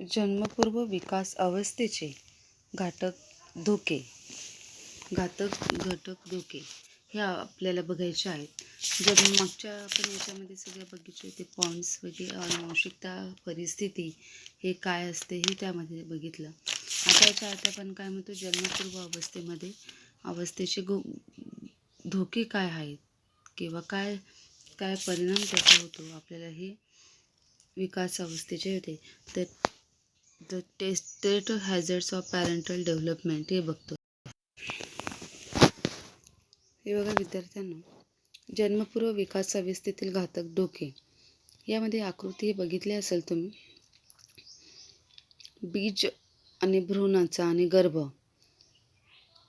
जन्मपूर्व विकास अवस्थेचे घातक धोके. घातक घटक धोके. हे आपल्याला बघायचे आहेत. जर मागच्या आपण याच्यामध्ये सगळ्या बघितले होते पॉईंट्स वगैरे अनुवंशिकता परिस्थिती हे काय असते हे त्यामध्ये बघितलं. आता याच्या आता आपण काय म्हणतो जन्मपूर्व अवस्थेमध्ये अवस्थेचे गो धोके काय आहेत? किंवा काय काय परिणाम त्याचा होतो? आपल्याला हे विकास अवस्थेचे होते. तर the tested hazards of parental development हे बघतो. हे बघा विद्यार्थ्यांना जन्मपूर्व विकास अवस्थेतील घातक धोके. यामध्ये आकृती हे बघितली असेल तुम्ही? बीज आणि भ्रूणाचा आणि गर्भ.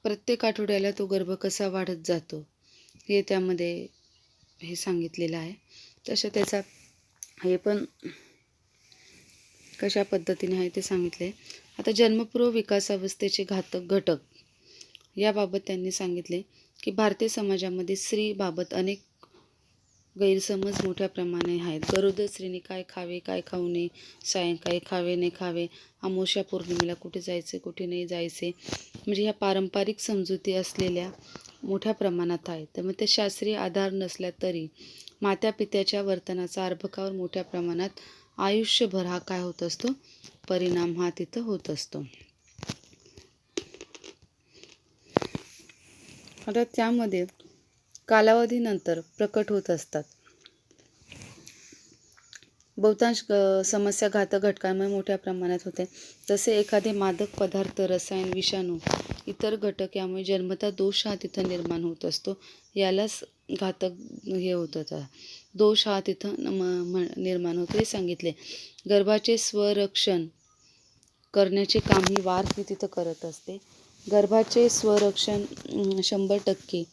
प्रत्येक आठवड्याला तो गर्भ कसा वाढत जातो हे त्यामध्ये हे सांगितलेलं आहे. तसं त्याचा हे पण कशा पद्धतीने आहे ते सांगितले. आता जन्मपूर्व विकास अवस्थेचे घातक घटक याबाबत त्यांनी सांगितले की भारतीय समाजामध्ये स्त्रीबाबत अनेक गैरसमज मोठ्या प्रमाणे आहेत. गरोदर स्त्रीने काय खावे काय खाऊ नये सायंकाळी खावे नाही खावे अमावस्या पौर्णिमेला कुठे जायचे कुठे नाही जायचे म्हणजे ह्या पारंपरिक समजुती असलेल्या मोठ्या प्रमाणात आहेत. तर मग ते शास्त्रीय आधार नसल्या तरी मात्या पित्याच्या वर्तनाचा अर्भकावर मोठ्या प्रमाणात आयुष्यभर हा काय होत असतो? परिणाम हा तिथं होत असतो. आता त्यामध्ये कालावधीनंतर प्रकट होत असतात. बहुतांश समस्या घातक घटकांमुळे मोठ्या प्रमाणात होते. जसे एखादे मादक पदार्थ रसायन विषाणू इतर घटक यामुळे जन्मता दोष हा तिथं निर्माण होत असतो. यालाच घातक हे होत होता. दोष हा तिथं म- निर्माण होतो हे सांगितले. गर्भाचे स्वरक्षण करण्याचे काम ही वार ही तिथं करत असते. गर्भाचे स्वरक्षण शंभर टक्के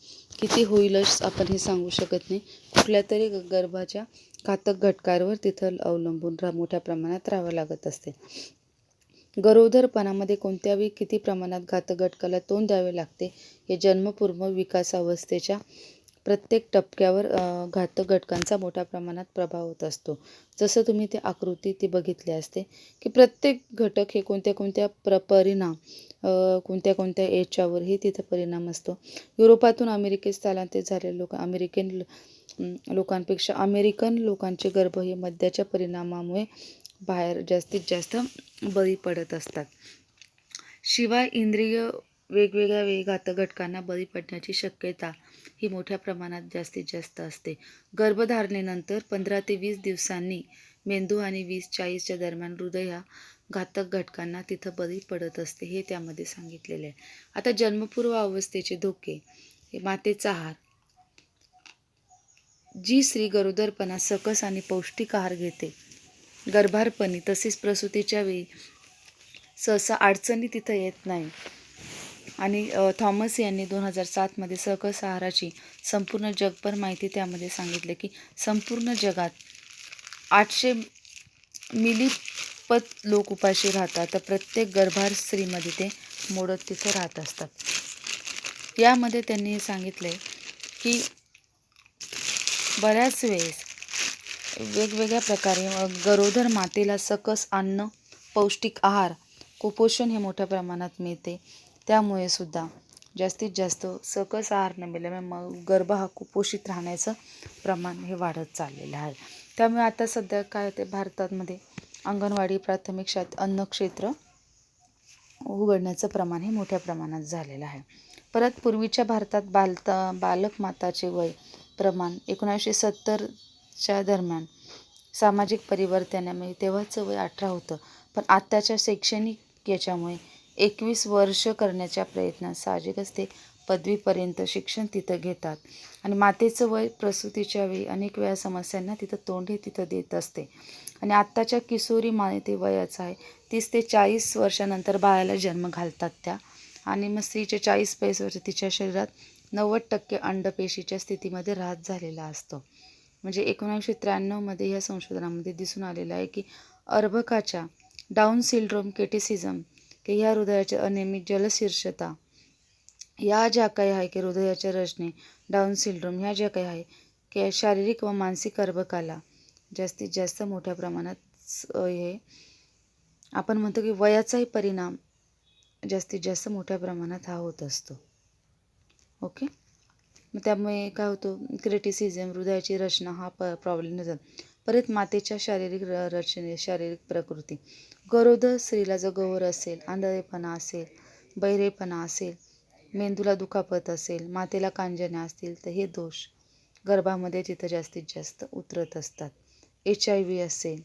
किती होईलच आपण हे सांगू शकत नाही. कुठल्या तरी ग- गर्भाच्या घातक घटकावर तिथं अवलंबून रा मोठ्या प्रमाणात राहावं लागत असते. गरोदरपणामध्ये कोणत्याही किती प्रमाणात घातक घटकाला तोंड द्यावे लागते हे जन्मपूर्व विकासावस्थेच्या प्रत्येक टप्प्यावर घातक घटकांचा मोठ्या प्रमाणात प्रभाव होत असतो. जसं तुम्ही ते आकृती ती बघितली असते की प्रत्येक घटक हे कोणत्या कोणत्या प्र परिणाम कोणत्या कोणत्या याच्यावरही तिथं परिणाम असतो. युरोपातून अमेरिकेत स्थलांतरित झालेले लोक अमेरिकन ल- लोकांपेक्षा अमेरिकन लोकांचे गर्भ हे मद्याच्या परिणामामुळे बाहेर जास्तीत जास्त बळी पडत असतात. शिवाय इंद्रिय वेगवेगळ्या वेळी घातक घटकांना बळी पडण्याची शक्यता ही मोठ्या प्रमाणात जास्तीत जास्त असते. गर्भधारणेनंतर पंधरा ते वीस दिवसांनी मेंदू आणि वीस चाळीसच्या दरम्यान हृदय हा घातक घटकांना तिथं बळी पडत असते हे त्यामध्ये सांगितलेले आहे. आता जन्मपूर्व अवस्थेचे धोके. मातेचा आहार. जी स्त्री गरोदरपणा सकस आणि पौष्टिक आहार घेते. गर्भारपणी तसेच प्रसूतीच्या वेळी सहसा अडचणी तिथं येत नाही. आणि थॉमस यांनी दोन हजार सातमध्ये सकस आहाराची संपूर्ण जगभर माहिती त्यामध्ये सांगितले की संपूर्ण जगात आठशे मिलीपत लोक उपाशी राहतात तर प्रत्येक गर्भार स्त्रीमध्ये ते मोडत तिथं राहत असतात. यामध्ये त्यांनी सांगितले की बऱ्याच वेळेस वेगवेगळ्या प्रकारे गरोदर मातेला सकस अन्न पौष्टिक आहार कुपोषण हे मोठ्या प्रमाणात मिळते. त्यामुळे सुद्धा जास्तीत जास्त सकस आहार न मिळाल्यामुळे मग गर्भ हा कुपोषित राहण्याचं प्रमाण हे वाढत चाललेलं आहे. त्यामुळे आता सध्या काय होते भारतामध्ये अंगणवाडी प्राथमिक शाळेत अन्नक्षेत्र उघडण्याचं प्रमाण हे मोठ्या प्रमाणात झालेलं आहे. परत पूर्वीच्या भारतात बालता बालक माताचे वय प्रमाण एकोणीसशे सत्तरच्या दरम्यान सामाजिक परिवर्तनामुळे तेव्हाचं वय अठरा होतं. पण आत्ताच्या शैक्षणिक याच्यामुळे एकवीस वर्ष करण्याच्या प्रयत्नात साहजिकच ते पदवीपर्यंत शिक्षण तिथं घेतात. आणि मातेचं वय प्रसूतीच्या वेळी अनेक वेळा समस्यांना तिथं तोंड हे तिथं देत असते. आणि आत्ताच्या किशोरी माते वयाचं आहे. तीस ते चाळीस वर्षानंतर बाळाला जन्म घालतात त्या. आणि मग स्त्रीचे चाळीस पैस वर्ष तिच्या शरीरात नव्वद टक्के अंडपेशीच्या स्थितीमध्ये राहत झालेला असतो. म्हणजे एकोणीसशे त्र्याण्णवमध्ये या संशोधनामध्ये दिसून आलेलं आहे की अर्भकाच्या डाऊन सिल्ड्रोम केटिसिझम की ह्या हृदयाच्या अनियमित जलशीर्षता या ज्या काही आहे की हृदयाच्या रचने डाऊन सिंड्रोम ह्या ज्या काही आहे की शारीरिक व मानसिक अर्भकाला जास्तीत जास्त मोठ्या प्रमाणात हे आपण म्हणतो की वयाचाही परिणाम जास्तीत जास्त मोठ्या प्रमाणात हा होत असतो. ओके मग त्यामुळे काय होतं? क्रिटिसिझम हृदयाची रचना हा प प्रॉब्लेम येतात परत मातेच्या शारीरिक र रचने शारीरिक प्रकृती. गरोदर स्त्रीला जर गौर असेल आंधळेपणा असेल बहिरेपणा असेल मेंदूला दुखापत असेल मातेला कांजण्या असतील तर हे दोष गर्भामध्ये तिथं जास्तीत जास्त उतरत असतात. एच आय व्ही असेल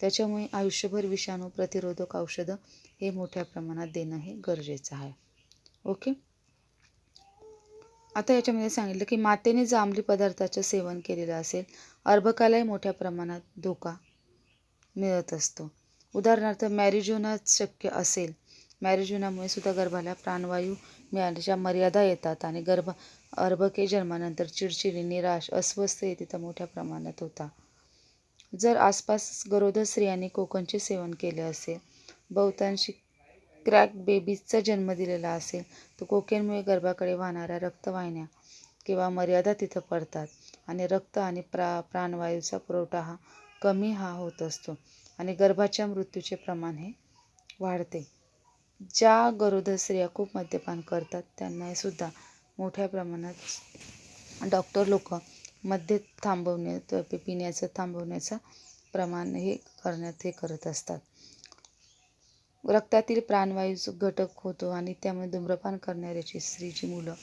त्याच्यामुळे आयुष्यभर विषाणू प्रतिरोधक औषधं हे मोठ्या प्रमाणात देणं हे गरजेचं आहे. ओके? आता याच्यामध्ये सांगितलं की मातेने जर अंमली पदार्थाचं सेवन केलेलं असेल अर्भकालाही मोठ्या प्रमाणात धोका मिळत असतो. उदाहरणार्थ मॅरिजोना शक्य असेल. मॅरिजोनामुळे सुद्धा गर्भाला प्राणवायू मिळाल्याच्या मर्यादा येतात आणि गर्भ अर्भके जन्मानंतर चिडचिडी निराश अस्वस्थ येते तिथं मोठ्या प्रमाणात होता. जर आसपास गरोदर स्त्रियांनी कोकणचे सेवन केले असेल बहुतांशी क्रॅक बेबीजचा जन्म दिलेला असेल तर कोकेनमुळे गर्भाकडे वाहणाऱ्या रक्तवाहिन्या किंवा मर्यादा तिथं पडतात. आणि रक्त आणि प्रा प्राणवायूचा पुरवठा हा कमी हा होत असतो. आणि गर्भाच्या मृत्यूचे प्रमाण हे वाढते. ज्या गरोदर स्त्रिया खूप मद्यपान करतात त्यांना सुद्धा मोठ्या प्रमाणात डॉक्टर लोक मद्य थांबवणे पिण्याचं थांबवण्याचं प्रमाण हे करण्यात हे करत असतात. रक्तातील प्राणवायू घटक होतो आणि त्यामुळे धूम्रपान करणाऱ्याची स्त्रीची मुलं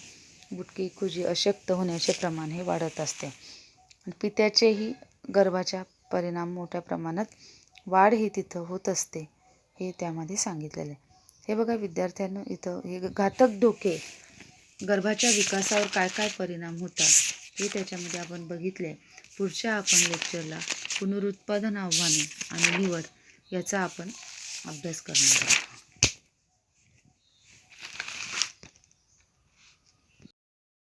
बुटकी कुजी अशक्त होण्याचे प्रमाण हे वाढत असते. पित्याचेही गर्भाच्या परिणाम मोठ्या प्रमाणात वाढ ही तिथं होत असते हे त्यामध्ये सांगितलेलं आहे. हे बघा विद्यार्थ्यांना इथं हे घातक धोके गर्भाच्या विकासावर काय काय परिणाम होतात हे त्याच्यामध्ये आपण बघितले पुढच्या आपण लेक्चरला पुनरुत्पादन आव्हाने आणि निवड याचा आपण अभ्यास करणार आहोत.